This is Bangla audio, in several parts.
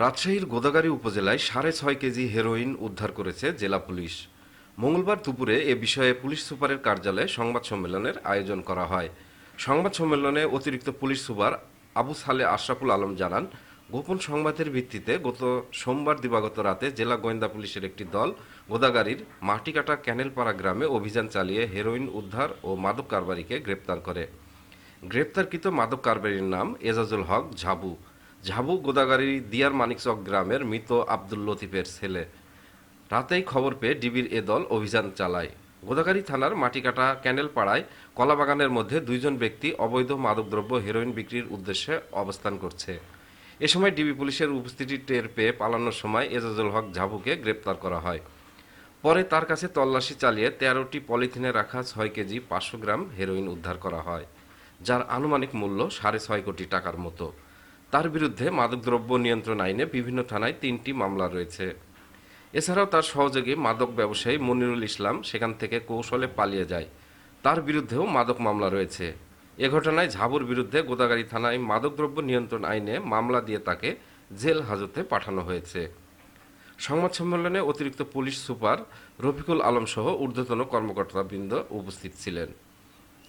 রাজশাহীর গোদাগাড়ী উপজেলায় সাড়ে ছয় কেজি হেরোইন উদ্ধার করেছে জেলা পুলিশ। মঙ্গলবার দুপুরে এ বিষয়ে পুলিশ সুপারের কার্যালয়ে সংবাদ সম্মেলনের আয়োজন করা হয়। সংবাদ সম্মেলনে অতিরিক্ত পুলিশ সুপার আবু সালে আশরাফুল আলম জানান, গোপন সংবাদের ভিত্তিতে গত সোমবার দিবাগত রাতে জেলা গোয়েন্দা পুলিশের একটি দল গোদাগাড়ির মাটিকাটা ক্যানেলপাড়া গ্রামে অভিযান চালিয়ে হেরোইন উদ্ধার ও মাদক কারবারিকে গ্রেপ্তার করে। গ্রেপ্তারকৃত মাদক কারবারির নাম এজাজুল হক ঝাবু। ঝাবু গোদাগাড়ি দিয়ার মানিকচক গ্রামের মৃত আব্দুল লতিফের ছেলে। রাতেই খবর পেয়ে ডিবির এ দল অভিযান চালায়। গোদাগাড়ি থানার মাটিকাটা ক্যানেল পাড়ায় কলাবাগানের মধ্যে দুইজন ব্যক্তি অবৈধ মাদকদ্রব্য, হেরোইন বিক্রির উদ্দেশ্যে অবস্থান করছে। এ সময় ডিবি পুলিশের উপস্থিতি টের পেয়ে পালানোর সময় এজাজুল হক ঝাবুকে গ্রেপ্তার করা হয়। পরে তার কাছে তল্লাশি চালিয়ে তেরোটি পলিথিনে রাখা ছয় কেজি পাঁচশো গ্রাম হেরোইন উদ্ধার করা হয়, যার আনুমানিক মূল্য সাড়ে ছয় কোটি টাকার মতো। তার বিরুদ্ধে মাদকদ্রব্য নিয়ন্ত্রণ আইনে বিভিন্ন থানায় তিনটি মামলা রয়েছে। এছাড়াও তার সহযোগী মাদক ব্যবসায়ী মনিরুল ইসলাম সেখান থেকে কৌশলে পালিয়ে যায়। তার বিরুদ্ধেও মাদক মামলা রয়েছে। এ ঘটনায় ঝাবুর বিরুদ্ধে গোদাগাড়ি থানায় মাদকদ্রব্য নিয়ন্ত্রণ আইনে মামলা দিয়ে তাকে জেল হাজতে পাঠানো হয়েছে। সংবাদ সম্মেলনে অতিরিক্ত পুলিশ সুপার রফিকুল আলম সহ ঊর্ধ্বতন কর্মকর্তাবৃন্দ উপস্থিত ছিলেন।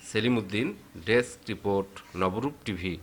Selim Uddin, desk report, Nabarup TV.